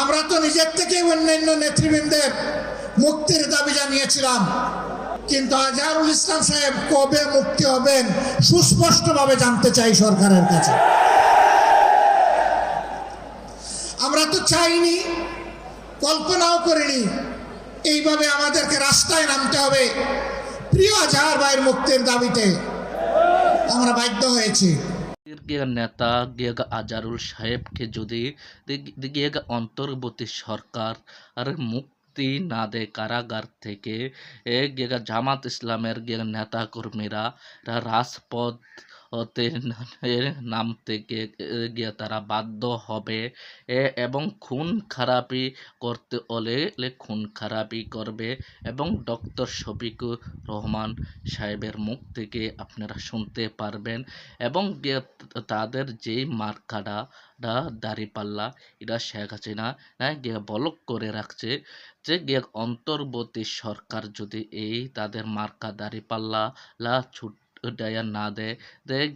আমরা তো নিজের থেকে অন্যান্য নেতৃবৃন্দের মুক্তির দাবি জানিয়েছিলাম। কিন্তু আজহারুল ইসলাম সাহেব কবে মুক্তি হবেন সুস্পষ্টভাবে জানতে চাই সরকারের কাছে। আমরা তো চাইনি, কল্পনাও করিনি, এইভাবে আমাদেরকে রাস্তায় নামতে হবে। প্রিয় আজহার ভাইয়ের মুক্তির দাবিতে আমরা বাধ্য হয়েছি। নেতা গিয়ে আজারুল সাহেবকে যদি গিয়ে অন্তর্বর্তী সরকার আর মুক্তি না দেয় কারাগার থেকে, এ গিয়ে জামাত ইসলামের গিয়ে নেতা কর্মীরা রাজপথ হতে নামতে গিয়ে তারা বাধ্য হবে। এবং খুন খারাপি করতে হলে খুন খারাপি করবে। এবং ডক্টর শফিকুর রহমান সাহেবের মুখ থেকে আপনারা শুনতে পারবেন। এবং তাদের যেই মার্কাটা দাঁড়িপাল্লা এটা শেখ হাসিনা হ্যাঁ, গিয়ে বলক করে রাখছে যে গিয়ে অন্তর্বর্তী সরকার যদি এই তাদের মার্কা দাঁড়িপাল্লা ছুট দেয়া না দেয়। দেয়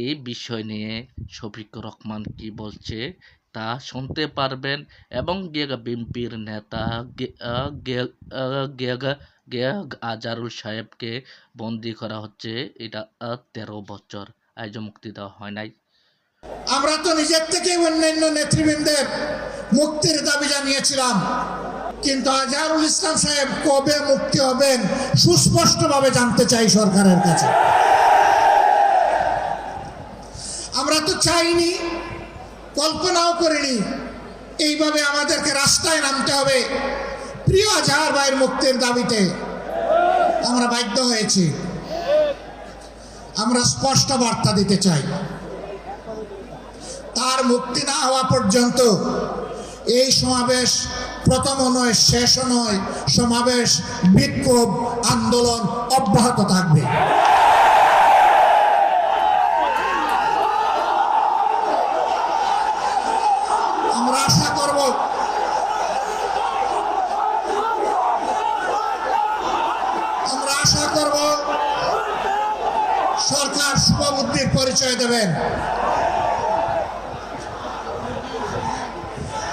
এই বিষয় নিয়ে শফিকুর রহমান কি বলছে তা শুনতে পারবেন এবং গেগা বিএনপির নেতা গেগা, গেগ আজারুল সাহেবকে বন্দি করা হচ্ছে। এটা তেরো বছর। আজ মুক্তি দেওয়া হয় নাই। আমরা তো নিজের থেকে অন্যান্য নেতৃবৃন্দের মুক্তির দাবি জানিয়েছিলাম। কিন্তু আজহারুল ইসলাম সাহেব কবে মুক্তি হবেন সুস্পষ্টভাবে জানতে চাই সরকারের কাছে। আমরা তো চাইনি, কল্পনাও করিনি, এইভাবে আমাদেরকে রাস্তায় নামতে হবে প্রিয় আজহার ভাইয়ের মুক্তির দাবিতে। আমরা বাধ্য হয়েছি। আমরা স্পষ্ট বার্তা দিতে চাই। তার মুক্তি না হওয়া পর্যন্ত এই সমাবেশ প্রথম নয়, শেষও নয়। সমাবেশ, বিক্ষোভ, আন্দোলন অব্যাহত থাকবে। আমরা আশা করব আমরা আশা করব সরকার পরিচয় দেবেন।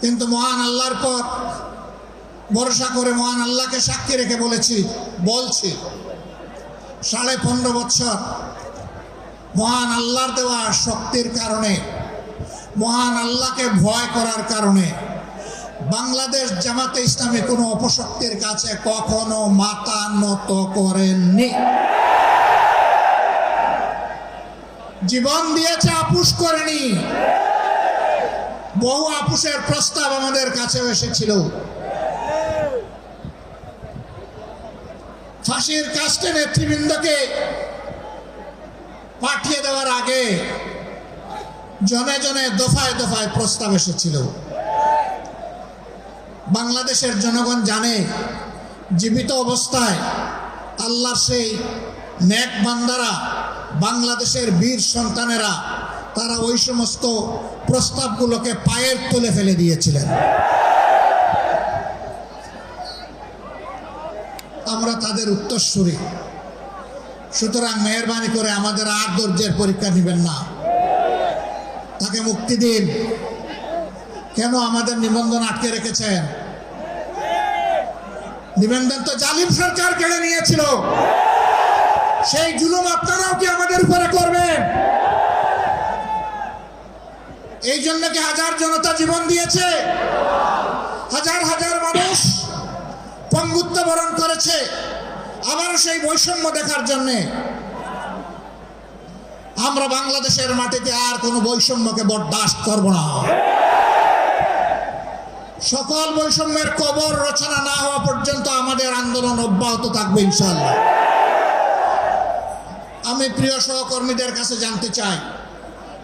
কিন্তু মহান আল্লাহর পর ভরসা করে মহান আল্লাহকে সাক্ষী রেখে বলেছি, বলছি, সাড়ে পনেরো বছর মহান আল্লাহর দেওয়া শক্তির কারণে, মহান আল্লাহকে ভয় করার কারণে বাংলাদেশ জামাতে ইসলামী কোনো অপশক্তির কাছে কখনো মাথা নত করেননি। জীবন দিয়েছে আপুষ করেনি। বহু আপুষের প্রস্তাব আমাদের কাছেও এসেছিল। ফাঁসির কাস্টে নেতৃবৃন্দকে পাঠিয়ে দেওয়ার আগে জনে জনে দফায় দফায় প্রস্তাব এসেছিল। বাংলাদেশের জনগণ জানে, জীবিত অবস্থায় আল্লাহর সেই নেক বান্দারা, বাংলাদেশের বীর সন্তানেরা তারা ওই সমস্ত প্রস্তাবগুলোকে পায়ের তুলে ফেলে দিয়েছিলেন। আমরা তাদের উত্তরসূরি। সুতরাং মেহরবানি করে আমাদের আর ধৈর্যের পরীক্ষা নেবেন না। তাকে মুক্তি দিন। কেন আমাদের নিবন্ধন আটকে রেখেছেন? নিবন্ধন তো জালিম সরকার কেড়ে নিয়েছিল। সেই জুলুম আপনারাও কি আমাদের উপরে করবেন? এই জন্য কি হাজার জনতা জীবন দিয়েছে? হাজার হাজার মানুষ পঙ্গুত্ব বরণ করেছে। আবারও সেই বৈষম্য দেখার জন্যে আমরা বাংলাদেশের মাটিতে আর কোনো বৈষম্যকে বরদাস্ত করব না। সকল বৈষম্যের কবর রচনা না হওয়া পর্যন্ত আমাদের আন্দোলন অব্যাহত থাকবে ইনশাল্লাহ আমি প্রিয় সহকর্মীদের কাছে জানতে চাই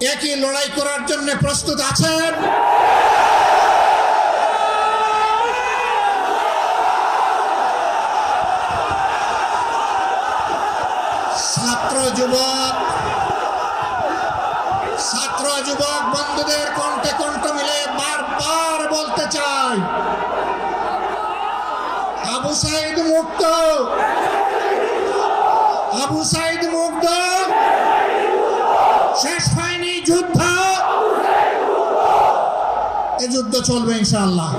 একই লড়াই করার জন্য প্রস্তুত আছেন? ছাত্র যুবক ছাত্র যুবক বন্ধুদের কণ্ঠে কণ্ঠ মিলে বারবার বলতে চাই। আবু সাইদ মুক্ত। আবু সাইদ মুক্ত। শেষ হয়নি যুদ্ধ এই যুদ্ধ চলবে ইনশাআল্লাহ।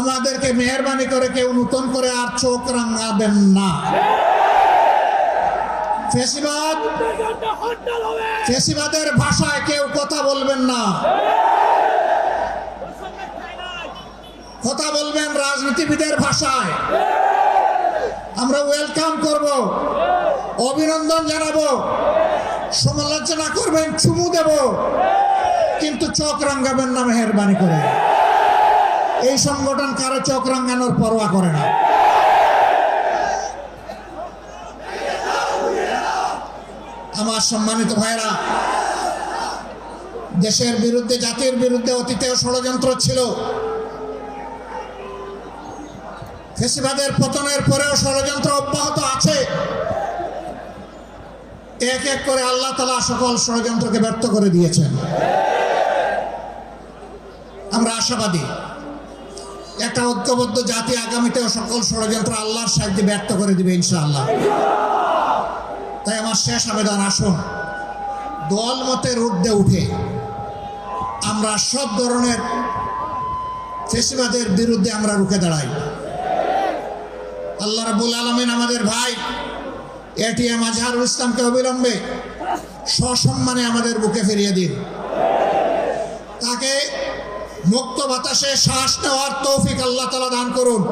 আমাদেরকে মেহরবানি করে কেউ নতুন করে আর চোখ রাঙাবেন না। ফেসিবাদ, ফেসিবাদের ভাষায় কেউ কথা বলবেন না। কথা বলবেন রাজনীতিবিদের ভাষায়। আমরা ওয়েলকাম করব, অভিনন্দন জানাব, সমালোচনা করবেন, চুমু দেব। কিন্তু চোখ রাঙ্গাবেন না মেহরবানি করে। এই সংগঠন কারও চোখ রাঙ্গানোর পরোয়া করে না। আমার সম্মানিত ভাইরা দেশের বিরুদ্ধে, জাতির বিরুদ্ধে অতীতেও ষড়যন্ত্র ছিল। ফেসিবাদের পতনের পরেও ষড়যন্ত্র অব্যাহত আছে। এক এক করে আল্লাহ তালা সকল ষড়যন্ত্রকে ব্যর্থ করে দিয়েছেন। আমরা আশাবাদী। একটা ঐক্যবদ্ধ জাতি আগামীতেও সকল ষড়যন্ত্র আল্লাহর সাহায্যে ব্যর্থ করে দিবে, ইনশাআল্লাহ। তাই আমার শেষ আবেদন, আসুন। দল মতের ঊর্ধ্বে উঠে। আমরা সব ধরনের ফেসিবাদের বিরুদ্ধে আমরা রুখে দাঁড়াই। আল্লাহ রাবুল আলমিন আমাদের ভাই এটিএম আজহারুল ইসলামকে অবিলম্বে সসম্মানে আমাদের বুকে ফিরিয়ে দিন। তাকে মুক্ত বাতাসে শ্বাস নেওয়ার তৌফিক আল্লাহ তালা দান করুন।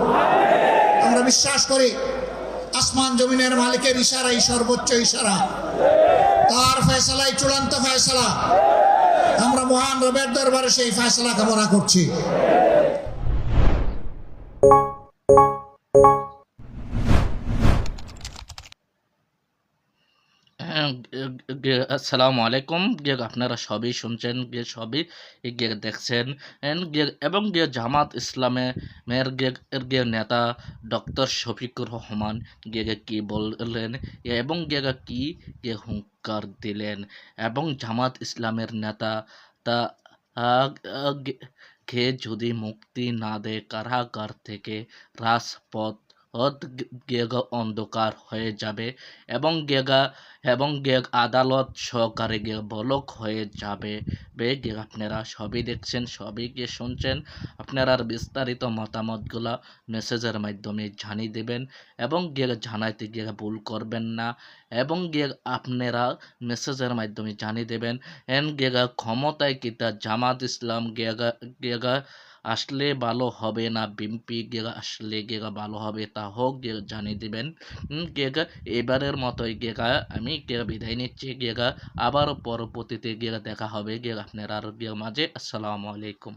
আমরা বিশ্বাস করি, আসমান জমিনের মালিকের ইশারাই সর্বোচ্চ ইশারা। তার ফেসলাই চূড়ান্ত ফেসলা আমরা মহান রবের দরবারে সেই ফেসলা কামনা করছি। আসসালামু আলাইকুম। গে, আপনারা সবই শুনছেন গিয়ে সবই গিয়ে দেখছেন, এন, গে- এবং গে, জামাত ইসলামে মের গে, এর গে, নেতা ডক্টর শফিকুর রহমান, গে গে, কি বললেন এবং গে গে, কি, গে, হুঙ্কার দিলেন, এবং জামাত ইসলামের নেতা তা কে যদি মুক্তি না দেয় কারাগার থেকে রাজপথ গেগা অন্ধকার হয়ে যাবে এবং গেগা, এবং গেগ আদালত সহকারে গে বলক হয়ে যাবে। বে গে আপনারা সবই দেখছেন, সবই গিয়ে শুনছেন। আপনারা বিস্তারিত মতামতগুলা মেসেজের মাধ্যমে জানিয়ে দেবেন এবং গিয়ে জানাইতে গিয়ে ভুল করবেন না এবং গিয়ে আপনারা মেসেজের মাধ্যমে জানিয়ে দেবেন। এন গেগা ক্ষমতায় কিতা জামাত ইসলাম গেগা গেগা আসলে ভালো হবে না বিম্পি গেগা আসলে গেগা ভালো হবে, তা হোক জানিয়ে দিবেন। গেগা এবারের মতোই গেগা, আমি গেগা বিদায় নিচ্ছি, গেগা আবারও পরবর্তীতে গেগা দেখা হবে, গেগা আপনার আর গেগা মাঝে, আসসালামু আলাইকুম।